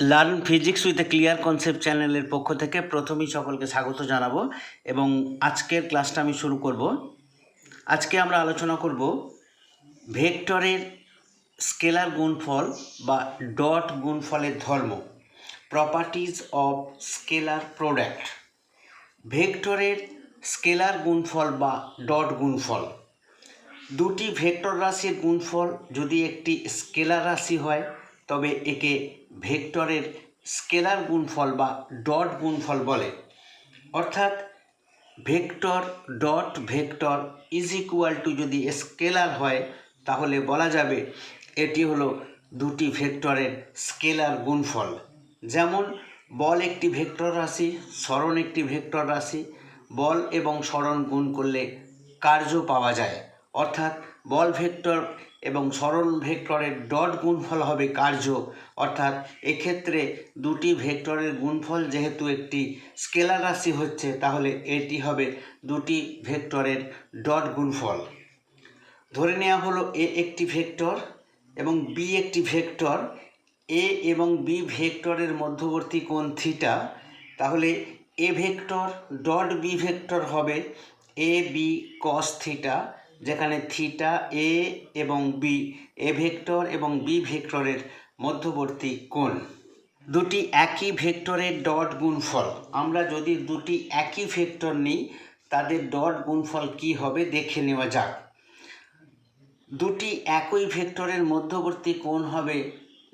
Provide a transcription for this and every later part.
Learn physics with a clear concept চ্যানেলের পক্ষ থেকে প্রথমেই সকলকে স্বাগত জানাব এবং আজকের ক্লাসটা আমি শুরু করব। আজকে আমরা আলোচনা করব ভেক্টরের স্কেলার গুণফল বা ডট গুণফলের ধর্ম প্রপার্টিজ অফ স্কেলার প্রোডাক্ট ভেক্টরের স্কেলার গুণফল বা ডট গুণফল। দুটি ভেক্টর রাশির গুণফল যদি একটি স্কেলার রাশি হয়, তবে একে ভেক্টরের স্কেলার গুণফল বা ডট গুণফল বলে। অর্থাৎ vector dot vector is equal to যদি স্কেলার হয়, তাহলে বলা যাবে এটি হলো দুটি ভেক্টরের স্কেলার গুণফল। যেমন, বল একটি ভেক্টর রাশি, স্মরণ একটি ভেক্টর রাশি। বল এবং স্মরণ গুণ করলে কার্য পাওয়া যায়। অর্থাৎ বল ভেক্টর এবং সরল ভেক্টরের ডট গুণফল হবে কার্য। অর্থাৎ এক্ষেত্রে দুটি ভেক্টরের গুণফল যেহেতু একটি স্কেলার রাশি হচ্ছে, তাহলে এটি হবে দুটি ভেক্টরের ডট গুণফল। ধরে নেওয়া হলো এ একটি ভেক্টর এবং বি একটি ভেক্টর। এ এবং বি ভেক্টরের মধ্যবর্তী কোণ থিটা। তাহলে A vector dot B vector হবে এ বি কস থিটা। যেখানে থিটা এ এবং বি, এ ভেক্টর এবং বি ভেক্টরের মধ্যবর্তী কোণ। দুটি একই ভেক্টরের ডট গুণফল। আমরা যদি দুটি একই ভেক্টর নিই, তাদের ডট গুণফল কি হবে দেখে নেওয়া যাক। দুটি একই ভেক্টরের মধ্যবর্তী কোণ হবে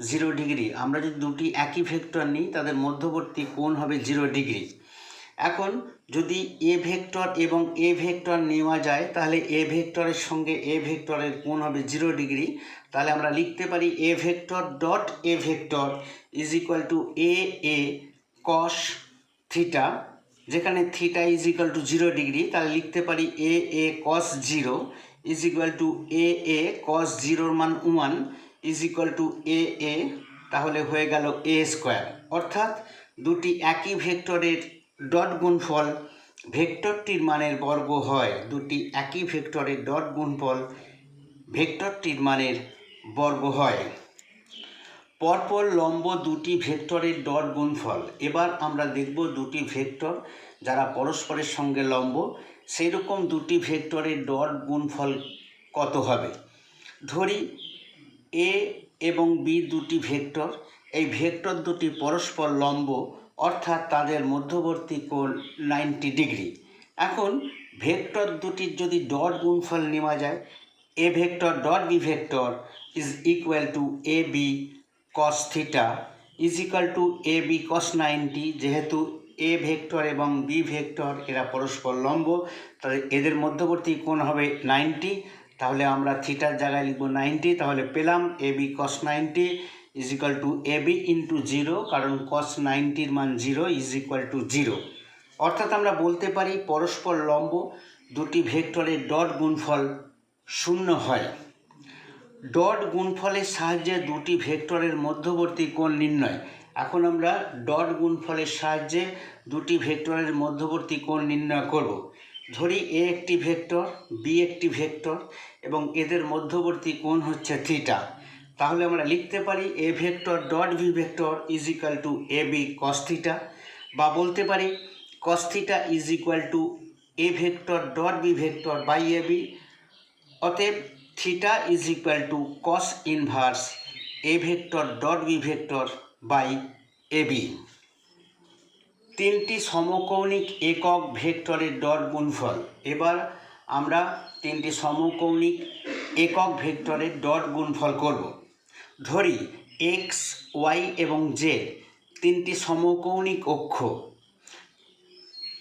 জিরো ডিগ্রি। আমরা যদি দুটি একই ভেক্টর নিই, তাদের মধ্যবর্তী কোণ হবে জিরো ডিগ্রি। এখন যদি এ ভেক্টর এবং এ ভেক্টর নেওয়া যায়, তাহলে এ ভেক্টরের সঙ্গে এ ভেক্টরের কোণ হবে জিরো ডিগ্রি। তাহলে আমরা লিখতে পারি A vector dot A vector is equal to A A cos theta, যেখানে theta is equal to zero degree. তাহলে লিখতে পারি A A cos zero is equal to A A cos জিরোর মান one is equal to A A, তাহলে হয়ে গেল এ square. অর্থাৎ দুটি একই ভেক্টরের ডট গুণফল ভেক্টরটির মানের বর্গ হয় দুটি একই ভেক্টরের ডট গুণফল ভেক্টরটির মানের বর্গ হয়। পরপর লম্ব দুটি ভেক্টরের ডট গুণফল। এবার আমরা দেখব দুটি ভেক্টর যারা পরস্পরের সঙ্গে লম্ব সেই রকম দুটি ভেক্টরের ডট গুণফল কত হবে? ধরি এ এবং বি দুটি ভেক্টর। এই ভেক্টর দুটি পরস্পর লম্ব অর্থাৎ তাদের মধ্যবর্তী কোণ নাইনটি ডিগ্রি। এখন ভেক্টর দুটির যদি ডট গুণফল নেওয়া যায়, A vector dot B vector is equal to A B cos theta is equal to A B cos ninety. যেহেতু এ ভেক্টর এবং বি ভেক্টর এরা পরস্পর লম্ব, তাহলে এদের মধ্যবর্তী কোণ হবে নাইনটি। তাহলে আমরা থিটার জায়গায় লিখব নাইনটি, তাহলে পেলাম A B cos ninety. Is equal to A B into zero কারণ কস নাইনটির মান zero is equal to zero অর্থাৎ আমরা বলতে পারি পরস্পর লম্ব দুটি ভেক্টরের ডট গুণফল শূন্য হয়। ডট গুণফলের সাহায্যে দুটি ভেক্টরের মধ্যবর্তী কোণ নির্ণয়। এখন আমরা ডট গুণফলের সাহায্যে দুটি ভেক্টরের মধ্যবর্তী কোণ নির্ণয় করব। ধরি এ একটি ভেক্টর বি একটি ভেক্টর, এবং এদের মধ্যবর্তী কোণ হচ্ছে থিটা। তাহলে আমরা লিখতে পারি A vector dot V vector is equal to A B cos theta বা বলতে পারি cos theta is equal to A vector dot B vector by A B অতএব theta is equal to cos inverse A vector dot B vector by A B তিনটি সমকৌণিক একক ভেক্টরের dot গুণফল। এবার আমরা তিনটি সমকৌণিক একক ভেক্টরের ডট গুণফল করব। ধরি এক্স ওয়াই এবং জেড তিনটি সমকৌণিক অক্ষ।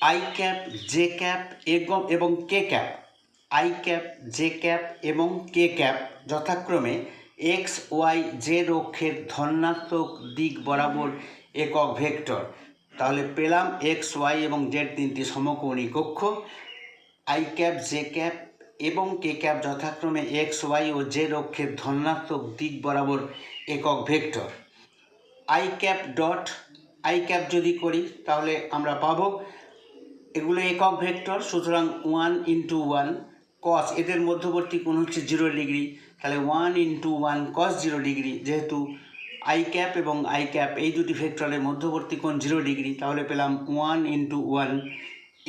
আই ক্যাপ জে ক্যাপ এবং K cap. I cap J cap এবং কে ক্যাপ যথাক্রমে এক্স ওয়াই জেড অক্ষের ধনাত্মক দিক বরাবর একক ভেক্টর। তাহলে পেলাম এক্স ওয়াই এবং জেড তিনটি সমকৌণিক অক্ষ। আই ক্যাপ জে ক্যাপ এবং কে ক্যাপ যথাক্রমে এক্স, ওয়াই ও জেড অক্ষের ধনাত্মক দিক বরাবর একক vector. I cap dot, I cap যদি করি তাহলে আমরা পাব এগুলো একক ভেক্টর, সুতরাং ওয়ান ইন্টু ওয়ান কস, এদের মধ্যবর্তী কোণ হচ্ছে জিরো ডিগ্রি। তাহলে one into one cos zero degree, যেহেতু আই ক্যাপ এবং আই ক্যাপ এই দুটি ভেক্টরের মধ্যবর্তী কোণ জিরো ডিগ্রি, তাহলে পেলাম one into one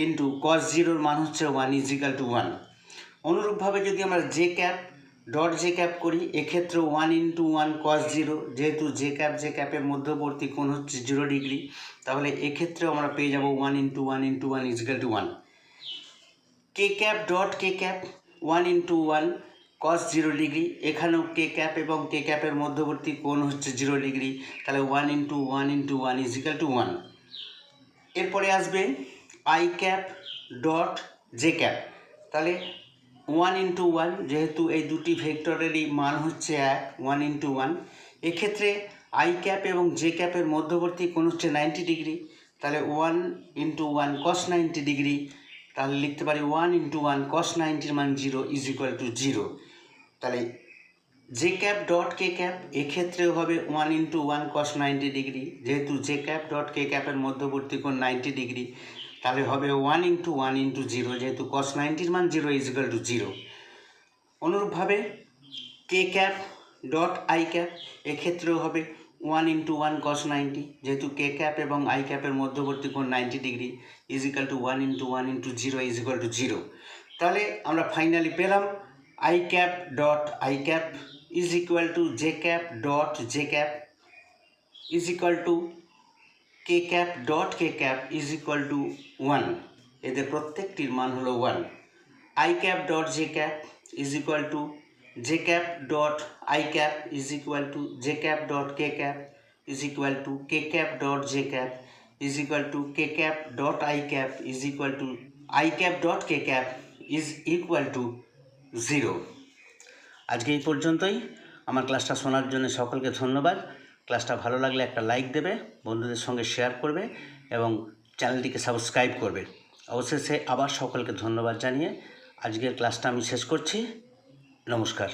into cos জিরোর মান হচ্ছে ওয়ান ইজিক্যাল টু ওয়ান। অনুরূপভাবে যদি আমরা J cap dot J cap করি এক্ষেত্রে one into one cos zero যেহেতু জে ক্যাপ জে ক্যাপের মধ্যবর্তী কোণ হচ্ছে জিরো ডিগ্রি তাহলে এক্ষেত্রেও আমরা পেয়ে যাব one into one into one is equal to one K cap dot K cap one into one cos zero degree এখানেও কে ক্যাপ এবং কে ক্যাপের মধ্যবর্তী কোণ হচ্ছে জিরো ডিগ্রি তাহলে one into one into one is equal to one এরপরে আসবে I cap dot J cap তাহলে ওয়ান ইন্টু ওয়ান যেহেতু এই দুটি ভেক্টরেরই মান হচ্ছে এক ওয়ান ইন্টু ওয়ান এক্ষেত্রে আই ক্যাপ এবং জে ক্যাপের মধ্যবর্তী কোণ হচ্ছে নাইনটি ডিগ্রি তাহলে one into one cos ninety degree তাহলে লিখতে পারি ওয়ান ইন্টু ওয়ান কস নাইনটির মান zero is equal to zero তাহলে J cap dot K cap এক্ষেত্রেও হবে one into one cos ninety degree যেহেতু জে ক্যাপ ডট কে ক্যাপের মধ্যবর্তী কোণ নাইনটি ডিগ্রি তাহলে হবে one into one into zero যেহেতু কস নাইনটির মান zero is equal to zero অনুরূপভাবে K cap dot I cap এক্ষেত্রেও হবে one into one cos ninety যেহেতু কে ক্যাপ এবং আই ক্যাপের মধ্যবর্তী কোণ ninety degree is equal to one into one into zero is equal to zero তাহলে আমরা ফাইনালি পেলাম I cap dot I cap is equal to J cap dot J cap is equal to K cap dot K cap is equal to one এদের প্রত্যেকটির মান হলো one I cap dot J cap is equal to J cap dot I cap is equal to J cap dot K cap is equal to K cap dot J cap is equal to K cap dot I cap is equal to I cap dot K cap is equal to zero আজকে এই পর্যন্তই। আমার ক্লাসটা শোনার জন্য সকলকে ধন্যবাদ। ক্লাসটা ভালো লাগলে একটা লাইক দেবে, বন্ধুদের সঙ্গে শেয়ার করবে এবং চ্যানেলটিকে সাবস্ক্রাইব করবে। অবশেষে আবার সকলকে ধন্যবাদ জানিয়ে আজকের ক্লাসটা আমি শেষ করছি। নমস্কার।